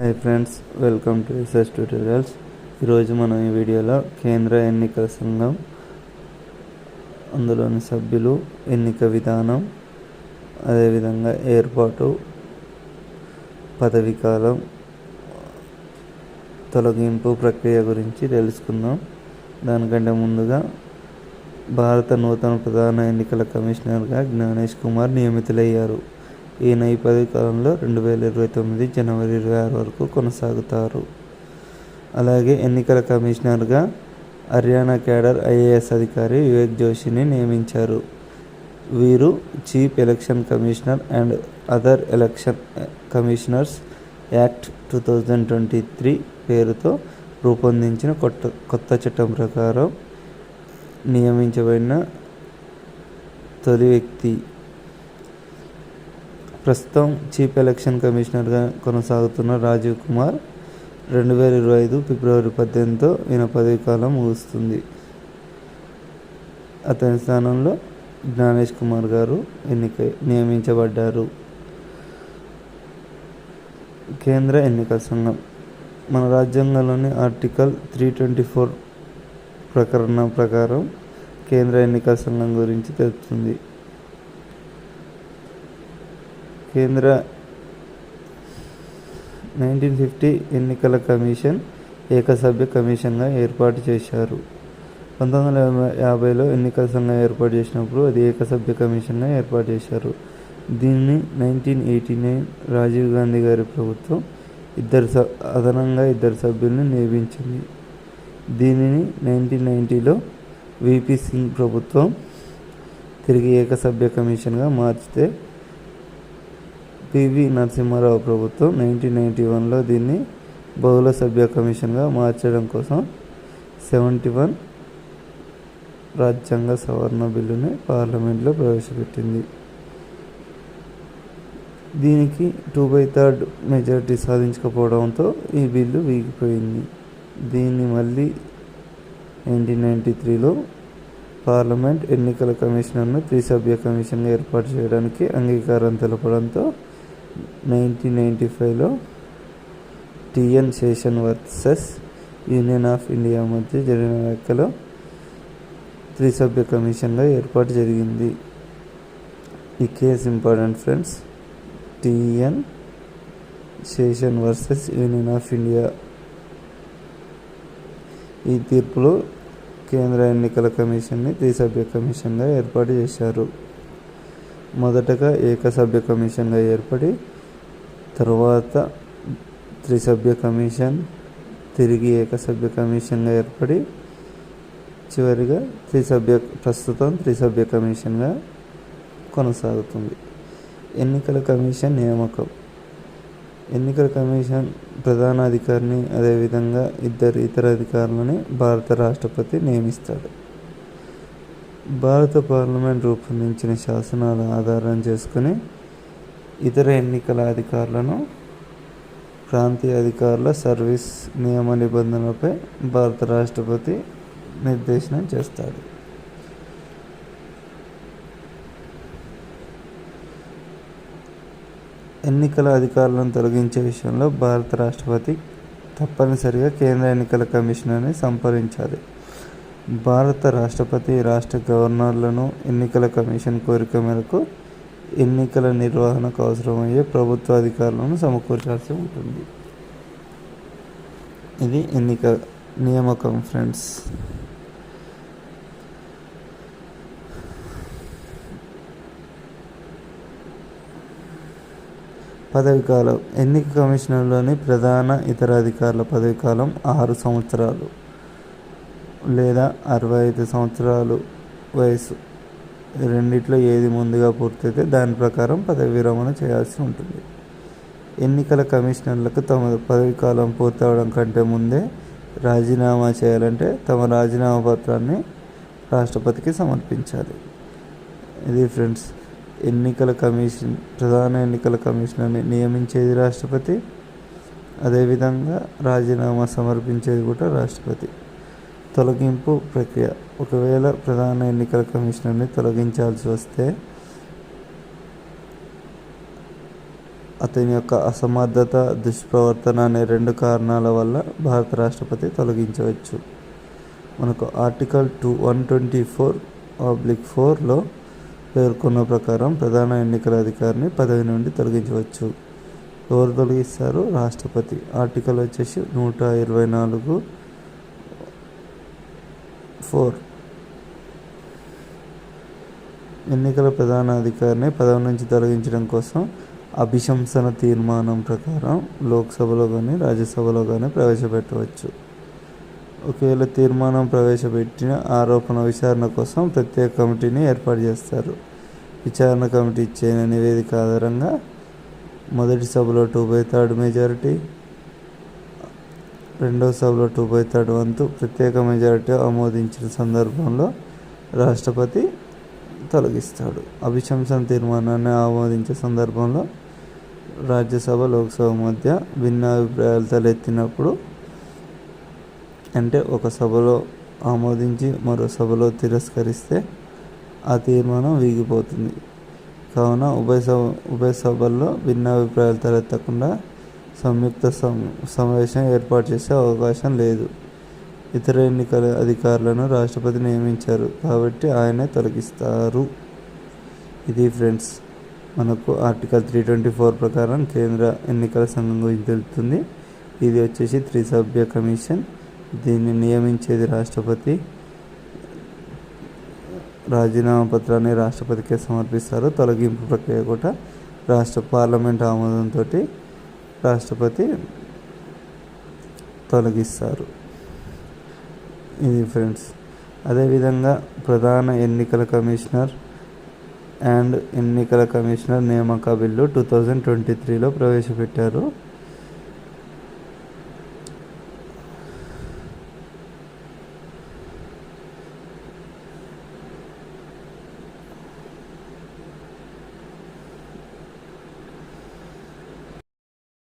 Hi friends welcome to research tutorials ఈరోజు మనం ఈ వీడియోలో కేంద్ర ఎన్నికల సంఘం అందులోని సభ్యులు ఎన్నిక విధానం అదేవిధంగా ఏర్పాటు పదవీ కాలం తొలగింపు ప్రక్రియ గురించి తెలుసుకుందాం. దానికంటే ముందుగా భారత నూతన ప్రధాన ఎన్నికల కమిషనర్గా జ్ఞానేష్ కుమార్ నియమితులయ్యారు. ఈయన ఈ పదవి కాలంలో రెండు వేల ఇరవై తొమ్మిది జనవరి ఇరవై ఆరు వరకు కొనసాగుతారు. అలాగే ఎన్నికల కమిషనర్గా హర్యానా క్యాడర్ ఐఏఎస్ అధికారి వివేక్ జోషిని నియమించారు. వీరు chief election commissioner and other election commissioners act two thousand twenty three పేరుతో రూపొందించిన కొత్త కొత్త చట్టం ప్రకారం నియమించబడిన తొలి వ్యక్తి ప్రస్తుతం చీఫ్ ఎలక్షన్ కమిషనర్గా కొనసాగుతున్న రాజీవ్ కుమార్ రెండు వేల ఇరవై ఐదు ఫిబ్రవరి పద్దెనిమిదితో ఈయన పదవి కాలం ముగుస్తుంది. అతని స్థానంలో జ్ఞానేష్ కుమార్ గారు ఎన్నిక నియమించబడ్డారు. కేంద్ర ఎన్నికల సంఘం. మన రాజ్యాంగంలోని ఆర్టికల్ త్రీ ట్వంటీ ఫోర్ ప్రకరణ ప్రకారం కేంద్ర ఎన్నికల సంఘం గురించి తెలుపుతుంది. కేంద్ర నైన్టీన్ ఫిఫ్టీ ఎన్నికల కమిషన్ ఏకసభ్య కమిషన్గా ఏర్పాటు చేశారు. పంతొమ్మిది వందల యాభైలో ఎన్నికల సంఘం ఏర్పాటు చేసినప్పుడు అది ఏకసభ్య కమిషన్గా ఏర్పాటు చేశారు. దీన్ని nineteen eighty nine Rajiv Gandhi గారి ప్రభుత్వం ఇద్దరు స అదనంగా ఇద్దరు సభ్యుల్ని నియమించింది. దీనిని నైన్టీన్ నైంటీలో విపి సింగ్ ప్రభుత్వం తిరిగి ఏకసభ్య కమిషన్గా మార్చితే పివి నరసింహారావు ప్రభుత్వం నైన్టీన్ నైంటీ వన్లో దీన్ని బహుళ సభ్య కమిషన్గా మార్చడం కోసం సెవెంటీ వన్ రాజ్యాంగ సవరణ బిల్లుని పార్లమెంట్లో ప్రవేశపెట్టింది. దీనికి టూ బై థర్డ్ మెజారిటీ సాధించకపోవడంతో ఈ బిల్లు వీగిపోయింది. దీన్ని మళ్ళీ నైన్టీన్ నైంటీ త్రీలో పార్లమెంట్ ఎన్నికల కమిషనర్ను త్రిసభ్య కమిషన్గా ఏర్పాటు చేయడానికి అంగీకారం తెలపడంతో నైన్టీన్ నైంటీ ఫైవ్లో TN Seshan versus union of India మధ్య జరిగిన వ్యాఖ్యలో త్రిసభ్య కమిషన్గా ఏర్పాటు జరిగింది. ఈ case important friends TN Seshan versus union of India. ఈ తీర్పులో కేంద్ర ఎన్నికల కమిషన్ని త్రిసభ్య కమిషన్గా ఏర్పాటు చేశారు. మొదటగా ఏకసభ్య కమిషన్గా ఏర్పడి తర్వాత త్రిసభ్య కమిషన్ తిరిగి ఏకసభ్య కమిషన్గా ఏర్పడి చివరిగా త్రిసభ్య ప్రస్తుతం త్రిసభ్య కమిషన్గా కొనసాగుతుంది. ఎన్నికల కమిషన్ నియామకం. ఎన్నికల కమిషన్ ప్రధాన అధికారిని అదేవిధంగా ఇద్దరు ఇతర అధికారులని భారత రాష్ట్రపతి నియమిస్తాడు. భారత పార్లమెంట్ రూపొందించిన శాసనాల ఆధారం చేసుకుని ఇతర ఎన్నికల అధికారులను ప్రాంతీయ అధికారుల సర్వీస్ నియమ నిబంధనలపై భారత రాష్ట్రపతి నిర్దేశనం చేస్తాడు. ఎన్నికల అధికారులను తొలగించే విషయంలో భారత రాష్ట్రపతి తప్పనిసరిగా కేంద్ర ఎన్నికల కమిషనర్ని సంప్రదించాలి. భారత రాష్ట్రపతి రాష్ట్ర గవర్నర్లను ఎన్నికల కమిషన్ కోరిక మేరకు ఎన్నికల నిర్వహణకు అవసరమయ్యే ప్రభుత్వ అధికారులను సమకూర్చాల్సి ఉంటుంది. ఇది ఎన్నిక నియామకం ఫ్రెండ్స్. పదవికాలం. ఎన్నిక కమిషనర్లోని ప్రధాన ఇతర అధికారుల పదవికాలం ఆరు సంవత్సరాలు. లేదా అరవై ఐదు సంవత్సరాలు వయసు. రెండిట్లో ఏది ముందుగా పూర్తయితే దాని ప్రకారం పదవి విరమణ చేయాల్సి ఉంటుంది. ఎన్నికల కమిషనర్లకు తమ పదవి కాలం పూర్తవడం కంటే ముందే రాజీనామా చేయాలంటే తమ రాజీనామా పత్రాన్ని రాష్ట్రపతికి సమర్పించాలి. ఇది ఫ్రెండ్స్ ఎన్నికల కమిషన్ ప్రధాన ఎన్నికల కమిషనర్ని నియమించేది రాష్ట్రపతి. అదేవిధంగా రాజీనామా సమర్పించేది కూడా రాష్ట్రపతి. తొలగింపు ప్రక్రియ. ఒకవేళ ప్రధాన ఎన్నికల కమిషనర్ని తొలగించాల్సి వస్తే అతని యొక్క అసమర్థత దుష్ప్రవర్తన అనే రెండు కారణాల వల్ల భారత రాష్ట్రపతి తొలగించవచ్చు. మనకు article two one twenty four public ఫోర్లో పేర్కొన్న ప్రకారం ప్రధాన ఎన్నికల అధికారిని పదవి నుండి తొలగించవచ్చు. ఎవరు తొలగిస్తారు? రాష్ట్రపతి. ఆర్టికల్ వచ్చేసి నూట ఇరవై నాలుగు ఫోర్. ఎన్నికల ప్రధాన అధికారిని పదవి నుంచి తొలగించడం కోసం అభిశంసన తీర్మానం ప్రకారం లోక్సభలో కానీ రాజ్యసభలో కానీ ప్రవేశపెట్టవచ్చు. ఒకవేళ తీర్మానం ప్రవేశపెట్టిన ఆరోపణ విచారణ కోసం ప్రత్యేక కమిటీని ఏర్పాటు చేస్తారు. విచారణ కమిటీ ఇచ్చిన నివేదిక ఆధారంగా మొదటి సభలో టూ బై థర్డ్ మెజారిటీ రెండవ సభలో టూ బై థర్డ్ వంతు ప్రత్యేక మెజారిటీ ఆమోదించిన సందర్భంలో రాష్ట్రపతి తొలగిస్తాడు. అభిశంసన తీర్మానాన్ని ఆమోదించే సందర్భంలో రాజ్యసభ లోక్సభ మధ్య భిన్న అభిప్రాయాలు తలెత్తినప్పుడు అంటే ఒక సభలో ఆమోదించి మరో సభలో తిరస్కరిస్తే ఆ తీర్మానం వీగిపోతుంది. కావున ఉభయ సభ ఉభయ సభల్లో భిన్న అభిప్రాయాలు తలెత్తకుండా సంయుక్త సమావేశం ఏర్పాటు చేసే అవకాశం లేదు. ఇతర ఎన్నికల అధికారులను రాష్ట్రపతి నియమించారు కాబట్టి ఆయనే తొలగిస్తారు. ఇది ఫ్రెండ్స్ మనకు ఆర్టికల్ త్రీ ట్వంటీ ఫోర్ ప్రకారం కేంద్ర ఎన్నికల సంఘం గురించి తెలుస్తుంది ఇది వచ్చేసి త్రిసభ్య కమిషన్. దీన్ని నియమించేది రాష్ట్రపతి. రాజీనామా పత్రాన్ని రాష్ట్రపతికే సమర్పిస్తారు. తొలగింపు ప్రక్రియ కూడా రాష్ట్ర పార్లమెంట్ ఆమోదంతో రాష్ట్రపతి తొలగిస్తారు. ఇది ఫ్రెండ్స్. అదేవిధంగా ప్రధాన ఎన్నికల కమిషనర్ అండ్ ఎన్నికల కమిషనర్ నియామక బిల్లు టూ థౌజండ్ ట్వంటీ త్రీలో ప్రవేశపెట్టారు.